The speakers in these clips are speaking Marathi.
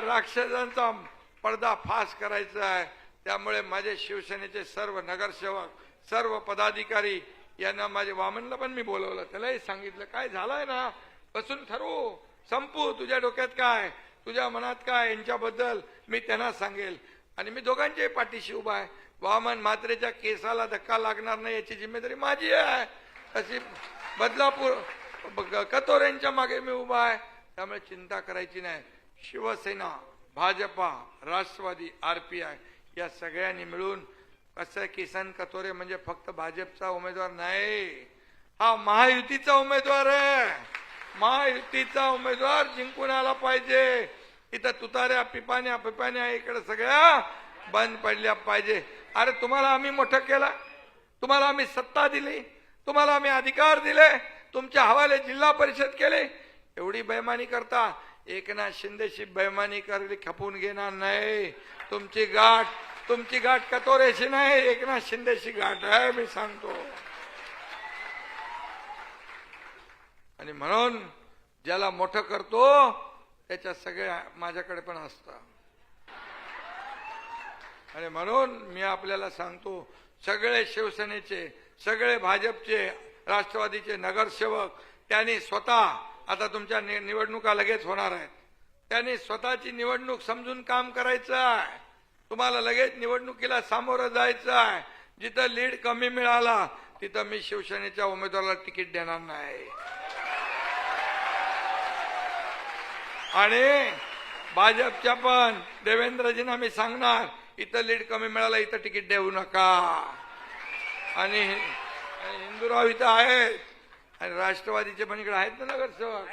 राक्षसांचा पडदा फास करायचा आहे. त्यामुळे माझे शिवसेनेचे सर्व नगरसेवक सर्व पदाधिकारी यांना माझे वामनला पण मी बोलवलं. त्यालाही सांगितलं काय झालंय ना? बसून ठरवू. संपू. तुझ्या डोक्यात काय? तुझ्या मनात काय? यांच्याबद्दल मी त्यांना सांगेल. आणि मी दोघांच्याही पाठीशी उभा आहे. वामन मात्रेच्या केसाला धक्का लागणार नाही याची जिम्मेदारी माझी आहे. तशी बदलापूर ब- कतोऱ्यांच्या मागे मी उभा आहे. त्यामुळे चिंता करायची नाही. Shiv Sena BJP Rashtravadi R P I या सगळ्यांनी मिळून कसं किसन कतोरे म्हणजे फक्त भाजपचा उमेदवार नाही हा महायुतीचा उमेदवार आहे. महायुतीचा उमेदवार जिंकून आला पाहिजे. इथं तुतार्या पिपाण्या पिपाण्या इकडे सगळ्या बंद पडल्या पाहिजे. अरे तुम्हाला आम्ही मोठं केलं. तुम्हाला आम्ही सत्ता दिली. तुम्हाला आम्ही अधिकार दिले. तुमच्या हवाले जिल्हा परिषद केले. एवढी बेमानी करता. एकनाथ शिंदेशी बैमानी करली खपून घेणार नाही. तुमची गाठ तुमची गाठ कतोरेशी नाही एकनाथ शिंदेशी गाठ आहे मी सांगतो. आणि म्हणून ज्याला मोठं करतो त्याच्या सगळ्या माझ्याकडे पण असतं आणि म्हणून मी आपल्याला सांगतो सगळे शिवसेनेचे सगळे भाजपचे राष्ट्रवादीचे नगरसेवक त्यांनी स्वतः आता तुमच्या नि- निवडणुका लगेच होणार आहेत. त्यांनी स्वतःची निवडणूक समजून काम करायचं आहे. तुम्हाला लगेच निवडणुकीला सामोरं जायचं आहे. जिथं लीड कमी मिळाला तिथं मी शिवसेनेच्या उमेदवाराला तिकीट देणार नाही. आणि भाजपच्या पण देवेंद्रजींना मी सांगणार इथं लीड कमी मिळाला इथं तिकीट देऊ नका. आणि आणि हिंदूराव इथं आहेत. आणि राष्ट्रवादीचे पण इकडे आहेत ना नगरसेवक.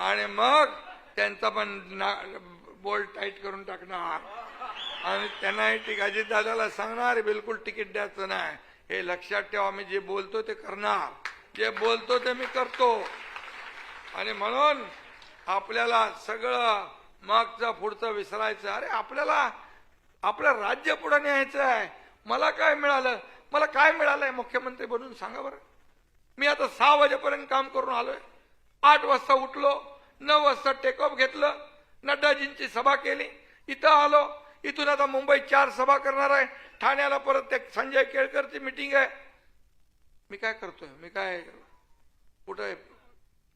आणि मग त्यांचा पण बोल्ट टाईट करून टाकणार आणि त्यांनाही टिक अजित दादाला सांगणार बिलकुल तिकीट द्यायचं नाही. हे लक्षात ठेवा मी जे बोलतो ते करणार. जे बोलतो ते मी करतो. आणि म्हणून आपल्याला सगळं मागचं पुढचं विसरायचं. अरे आपल्याला आपलं राज्य पुढे न्यायचं आहे. मला काय मिळालं? मला काय मिळालंय मुख्यमंत्री बनून? सांगा बरं. मी आता सहा वाजेपर्यंत काम करून आलोय. आठ वाजता उठलो नऊ वाजता टेकऑफ घेतलं नड्डाजींची सभा केली. इथं आलो इथून आता मुंबईत चार सभा करणार आहे. ठाण्याला परत त्या संजय केळकरची मिटिंग आहे. मी काय करतोय? मी काय कुठं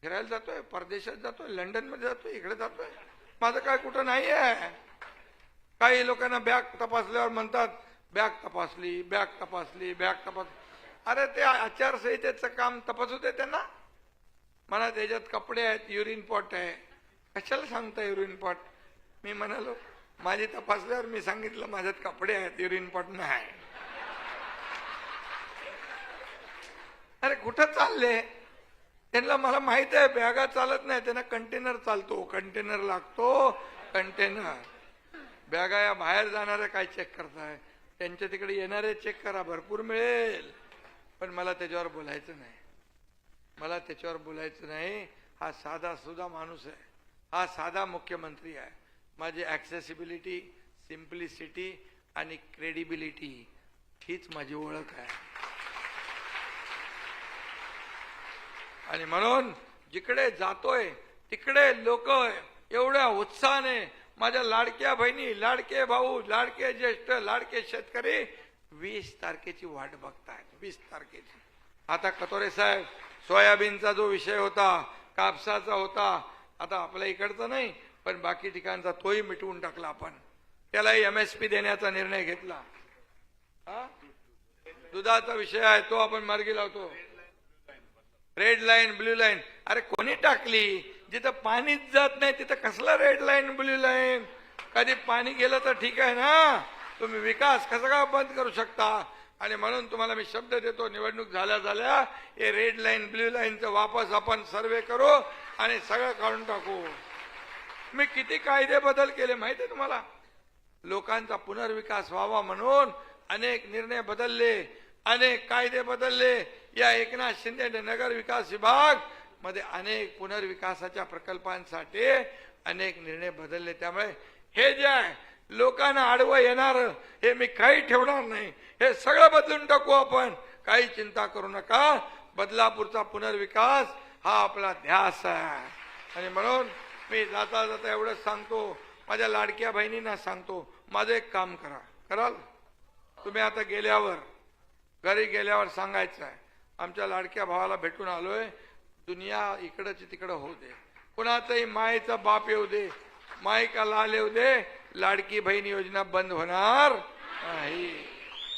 फिरायला जातोय? परदेशात जातोय? लंडनमध्ये जातोय? इकडे जातोय? माझं काय कुठं नाही आहे काही लोकांना बॅग तपासल्यावर म्हणतात बॅग तपासली बॅग तपासली बॅग तपासली अरे ते आचारसंहितेचं काम तपासू दे त्यांना. मला त्याच्यात कपडे आहेत युरिन पॉट आहे. कशाला सांगता युरिन पॉट मी म्हणालो माझी तपासल्यावर मी सांगितलं माझ्यात कपडे आहेत युरिन पॉट नाही. अरे कुठं चालले? त्यांना मला माहीत आहे बॅगा चालत नाही. त्यांना कंटेनर चालतो. कंटेनर लागतो कंटेनर बॅगा या बाहेर जाणाऱ्या काय चेक करताय? त्यांच्या तिकडे येणारे चेक करा भरपूर मिळेल. पण मला त्याच्यावर बोलायचं नाही. मला त्याच्यावर बोलायचं नाही. हा साधा सुद्धा माणूस आहे. हा साधा मुख्यमंत्री आहे. माझी ॲक्सेसिबिलिटी सिम्प्लिसिटी आणि क्रेडिबिलिटी हीच माझी ओळख आहे. आणि म्हणून जिकडे जातोय तिकडे लोक एवढ्या उत्साहाने माझ्या लाडक्या बहिणी लाडके भाऊ लाडके ज्येष्ठ लाडके शेतकरी वीस तारखेची वाट बघतायत. वीस तारखेची आता कतोरे साहेब सोयाबीनचा जो विषय होता कापसाचा होता आता आपल्या इकडचा नाही पण बाकी ठिकाणचा तोही मिटवून टाकला आपण. त्यालाही एम एस पी देण्याचा निर्णय घेतला. हा? दुधाचा विषय आहे तो आपण मार्गी लावतो. रेड लाईन ब्ल्यू लाईन अरे कोणी टाकली? जिथं पाणीच जात नाही तिथं कसला रेड लाईन ब्ल्यू लाईन कधी पाणी गेलं तर ठीक आहे ना? तुम्ही विकास कसा का बंद करू शकता? आणि म्हणून तुम्हाला मी शब्द देतो निवडणूक झाल्या झाल्या हे रेड लाईन ब्ल्यू लाईनचं वापस आपण सर्वे करू आणि सगळं काढून टाकू. मी किती कायदे बदल केले माहिती आहे तुम्हाला? लोकांचा पुनर्विकास व्हावा म्हणून अनेक निर्णय बदलले अनेक कायदे बदलले. या एकनाथ शिंदे नगर विकास विभागमध्ये अनेक पुनर्विकासाच्या प्रकल्पांसाठी अनेक निर्णय बदलले. त्यामुळे हे जे आहे लोकांना आडवं येणार हे मी काही ठेवणार नाही. हे सगळं बदलून टाकू आपण. काही चिंता करू नका. बदलापूरचा पुनर्विकास हा आपला ध्यास आहे. आणि म्हणून मी जाता जाता एवढंच सांगतो. माझ्या लाडक्या बहिणींना सांगतो माझं एक काम करा. कराल? तुम्ही आता गेल्यावर घरी गेल्यावर सांगायचं आहे. आमच्या लाडक्या भावाला भेटून आलोय. दुनिया इकडंच तिकडं होऊ दे. कुणाचंही मायेचा बाप येऊ दे. मायका लाल येऊ दे. लाडकी बहीण योजना बंद होणार? नाही.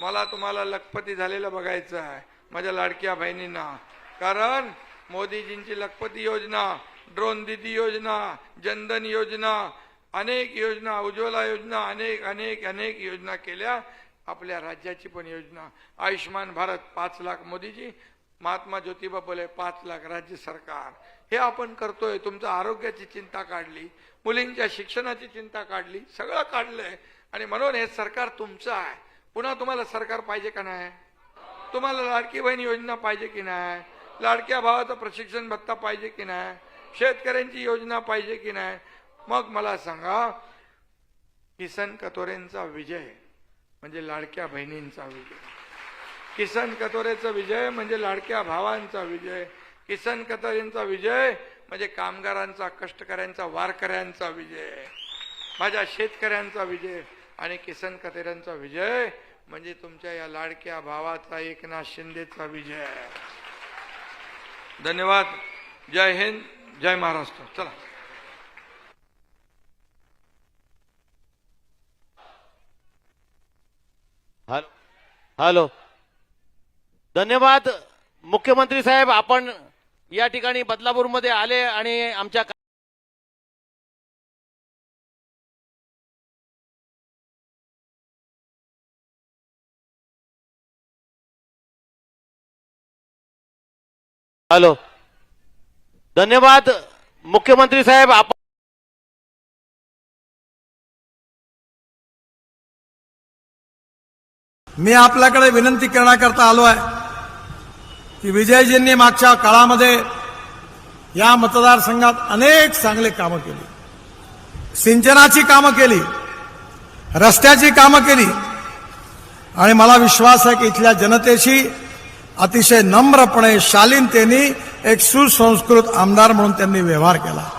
मला तुम्हाला लखपती झालेलं बघायचं आहे. माझ्या लाडक्या बहिणींना. कारण मोदीजींची लखपती योजना ड्रोन दिदी योजना जनधन योजना अनेक योजना उज्ज्वला योजना अनेक अनेक अनेक योजना केल्या. आपल्या राज्याची पण योजना. आयुष्यमान भारत पाच लाख मोदीजी महात्मा ज्योतिबा फुले पाच लाख राज्य सरकार. हे आपण करतोय तुमचं आरोग्याची चिंता काढली मुलींच्या शिक्षणाची चिंता काढली सगळं काढलंय. आणि म्हणून हे सरकार तुमचं आहे. पुन्हा तुम्हाला सरकार पाहिजे का नाही? तुम्हाला लाडकी बहीण योजना पाहिजे की नाही? लाडक्या भावाचं प्रशिक्षण भत्ता पाहिजे की नाही? शेतकऱ्यांची योजना पाहिजे की नाही? मग मला सांगा किसन कतोरेंचा विजय म्हणजे लाडक्या बहिणींचा विजय. किसन कतोरेचा विजय म्हणजे लाडक्या भावांचा विजय. किसन कतोरेंचा विजय म्हणजे कामगारांचा कष्टकऱ्यांचा वारकऱ्यांचा विजय. माझ्या शेतकऱ्यांचा विजय आणि किसन कतोरेंचा विजय म्हणजे तुमच्या या लाडक्या भावाचा एकनाथ शिंदेचा विजय. धन्यवाद. जय हिंद जय महाराष्ट्र. चला. हॅलो. हॅलो. धन्यवाद. मुख्यमंत्री साहेब आपण या ठिकाणी बदलापूरमध्ये आले आणि आमच्या हॅलो. धन्यवाद. मुख्यमंत्री साहेब आपण मी आपल्याकडे विनंती करण्याकरता आलो आहे. की विजयजींनी मागच्या काळामध्ये या मतदारसंघात अनेक चांगले कामं केली. सिंचनाची कामं केली रस्त्याची कामं केली. आणि मला विश्वास आहे की इथल्या जनतेशी अतिशय नम्रपणे शालीनतेने एक सुसंस्कृत आमदार म्हणून त्यांनी व्यवहार केला.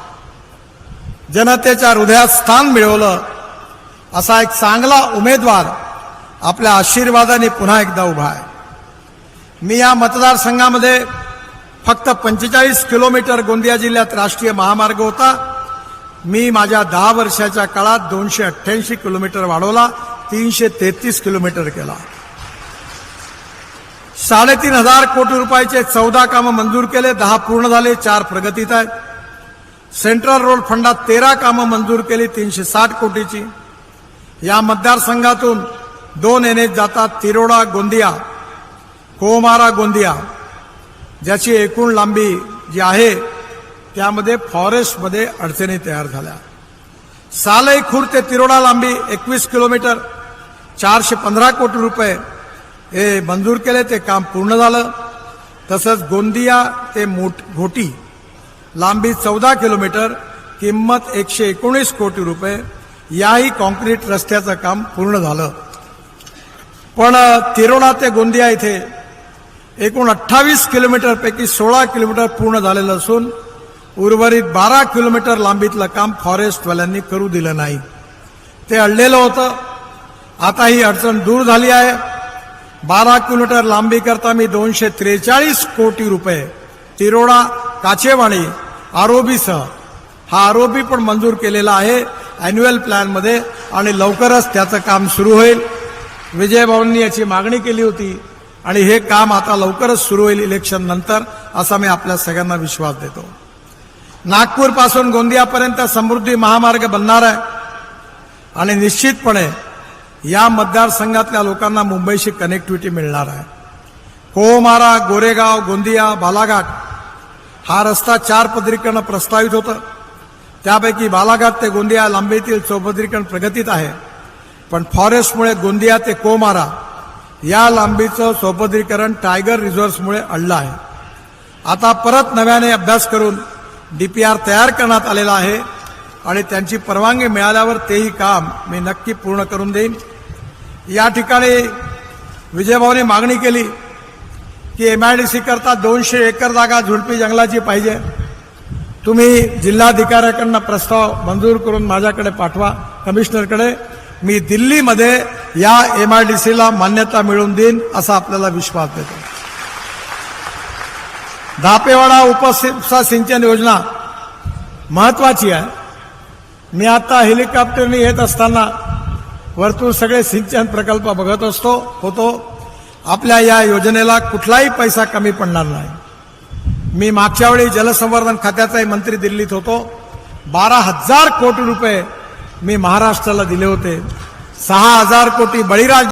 जनतेच्या हृदयात स्थान मिळवलं. असा एक चांगला उमेदवार आपल्या आशीर्वादाने पुन्हा एकदा उभा आहे. मी या मतदारसंघामध्ये फक्त पंचेचाळीस किलोमीटर गोंदिया जिल्ह्यात राष्ट्रीय महामार्ग होता. मी माझ्या दहा वर्षाच्या काळात दोनशे अठ्ठ्याऐंशी किलोमीटर वाढवला तीनशे तेहतीस किलोमीटर केला. साडेतीन हजार कोटी रुपयाचे चौदा कामं मंजूर केले दहा पूर्ण झाले चार प्रगतीत आहेत. सेंट्रल रोड फंडात तेरा कामं मंजूर केली तीनशे साठ कोटीची. या मतदारसंघातून दोन एन एच जातात तिरोडा गोंदिया. कोमारा गोंदिया ज्याची एकूण लांबी जी आहे त्यामध्ये फॉरेस्टमध्ये अडचणी तयार झाल्या. सालई खूर ते तिरोडा लांबी एकवीस किलोमीटर चारशे पंधरा कोटी रुपये हे मंजूर केले ते काम पूर्ण झालं. तसंच गोंदिया ते मोठ घोटी लांबी चौदा किलोमीटर किंमत एकशे एकोणीस कोटी रुपये याही कॉन्क्रीट रस्त्याचं काम पूर्ण झालं. पण तिरोडा ते गोंदिया इथे एकूण अठ्ठावीस किलोमीटरपैकी सोळा किलोमीटर पूर्ण झालेलं असून उर्वरित बारा किलोमीटर लांबीतलं काम फॉरेस्टवाल्यांनी करू दिलं नाही. ते अडलेलं होतं. आता ही अडचण दूर झाली आहे. बारा किलोमीटर लांबी करता मी दोनशे त्रेचाळीस कोटी रुपये तिरोडा काचेवाणी आरोबीसह हा आरोपी पण मंजूर केलेला आहे अॅन्युअल प्लॅनमध्ये आणि लवकरच त्याचं काम सुरू होईल. विजयभाऊंनी याची मागणी केली होती. आणि हे काम आता लवकरच सुरू होईल इलेक्शन नंतर असा मी आपल्या सगळ्यांना विश्वास देतो. नागपूरपासून गोंदियापर्यंत समृद्धी महामार्ग बनणार आहे. आणि निश्चितपणे या मतदारसंघातल्या लोकांना मुंबईशी कनेक्टिव्हिटी मिळणार आहे. कोमारा गोरेगाव गोंदिया बालाघाट हा रस्ता चार पदरीकरण प्रस्तावित होतं. त्यापैकी बालाघाट ते गोंदिया लांबीतील चौपदरीकरण प्रगतीत आहे. पण फॉरेस्टमुळे गोंदिया ते कोमारा या लांबीचं चौपदरीकरण टायगर रिझॉर्ट्समुळे अडलं आहे. आता परत नव्याने अभ्यास करून डीपीआर तयार करण्यात आलेला आहे आणि त्यांची परवानगी मिळाल्यावर तेही काम मी नक्की पूर्ण करून देईन. या ठिकाणी विजयभाऊने मागणी केली की एमआयडीसी करता दोनशे एकर जागा झुडपी जंगलाची पाहिजे. तुम्ही जिल्हाधिकाऱ्याकडनं प्रस्ताव मंजूर करून माझ्याकडे पाठवा कमिशनरकडे. मी दिल्लीमध्ये या एम आर डी सीला मान्यता मिळवून देईन असा आपल्याला विश्वास देतो धापेवाडा उपसा सिंचन योजना महत्वाची आहे. मी आता हेलिकॉप्टरने येत असताना वरतून सगळे सिंचन प्रकल्प बघत असतो होतो. आपल्या या योजनेला कुठलाही पैसा कमी पडणार नाही. मी मागच्या वेळी जलसंवर्धन खात्याचाही मंत्री दिल्लीत होतो. बारा हजार कोटी रुपये मी महाराष्ट्राला दिले होते. सहा हजार कोटी बळीराज